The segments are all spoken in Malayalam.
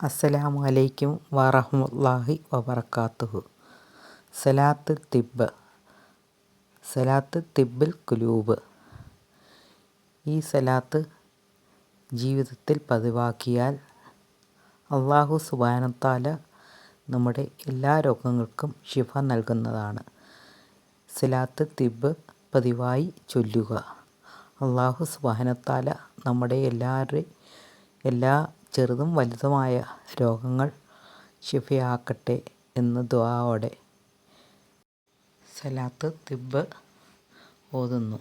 അസ്സലാമു അലൈക്കും വറഹ്മത്തുള്ളാഹി വബറകാതുഹു സലാത്ത് തിബ്ബ്. സലാത്ത് തിബ്ബിൽ കുലൂബ് ഈ സലാത്ത് ജീവിതത്തിൽ പതിവാക്കിയാൽ അള്ളാഹു സുബാനത്താല നമ്മുടെ എല്ലാ രോഗങ്ങൾക്കും ശിഫ നൽകുന്നതാണ്. സലാത്ത് തിബ്ബ് പതിവായി ചൊല്ലുക. അള്ളാഹു സുബാനത്താല നമ്മുടെ എല്ലാവരുടെയും എല്ലാ ചെറുതും വലുതുമായ രോഗങ്ങൾ ശിഫയാക്കട്ടെ എന്ന് ദുആയോടെ സലാത്ത് തിബ് ഓതുന്നു.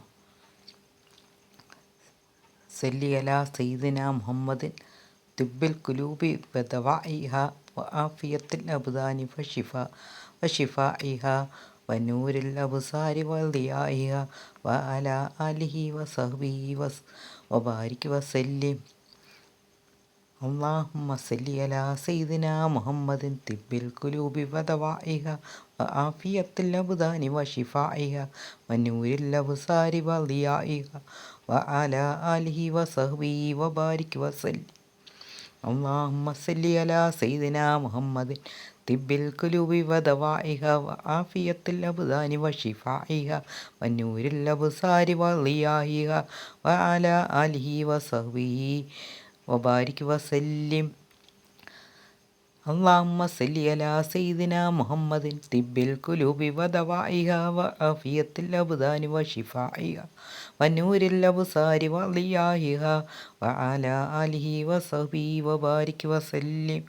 സല്ലി അലാ സയ്യിദിന മുഹമ്മദിൻ തിബിൽ കുലൂബി വദവാഇഹ വആഫിയത്തിൽ അബ്ദാനി ഫശിഫ ഇഹ വനൂരിൽ അബുസാരി അബ്സാരി ഇഹ വഅല ആലിഹി വസഹ്ബിഹി വബാരിക് വസല്ലിം അള്ളാഹുമ്മ സല്ലി അലാ സയ്യിദിന മുഹമ്മദിൻ തിബ്ബിൽ കുലൂബി വദവായിഹ ആഫിയത്തിൽ അബുദാനി വഷിഫായിഹ വന്നൂരിൽ അബുസാരി വളിയായിഹ വ അല ആലിഹി വസഹ്ബി വബാരിക് വസല്ലി അള്ളാഹുമ്മ സല്ലി അലാ സയ്യിദിന മുഹമ്മദിൻ തിബ്ബിൽ കുലൂബി വദവായിഹ വ ആഫിയത്തിൽ അബുദാനി വഷിഫായിഹ വന്നൂരിൽ അബുസാരി വളിയായിഹ വ അല ആലിഹി വസഹ്ബി وبارك وسلم اللهم صل على سيدنا محمد طب القلوب ودوائها وعافية الأبدان وشفائها ونور الأبصار وضيائها وعلى آله وصحبه وبارك وسلم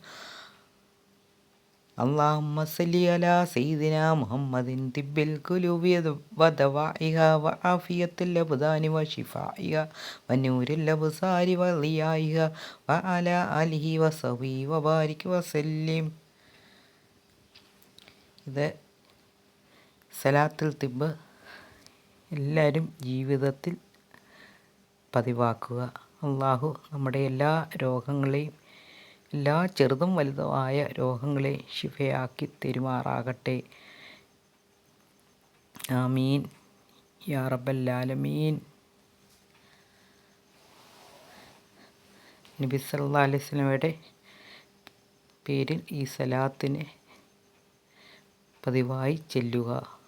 اللهم صل على سيدنا محمد طب القلوب ودوائها وعافية الأبدان وشفائها ونور الأبصار وضيائها وعلى آله وصحبه وبارك وسلم ഇത് സലാത്തുൽ തിബ് എല്ലാവരും ജീവിതത്തിൽ പതിവാക്കുക അള്ളാഹു നമ്മുടെ എല്ലാ രോഗങ്ങളെയും എല്ലാ ചെറുതും വലുതുമായ രോഗങ്ങളെ ശിഫയാക്കി തെരുമാറാകട്ടെ. ആമീൻ. യാ റബ്ബല്ലാലമീൻ. നബി സല്ലാ അലൈഹി സ്വലമയുടെ പേരിൽ ഈ സലാത്തിനെ പതിവായി ചെല്ലുക.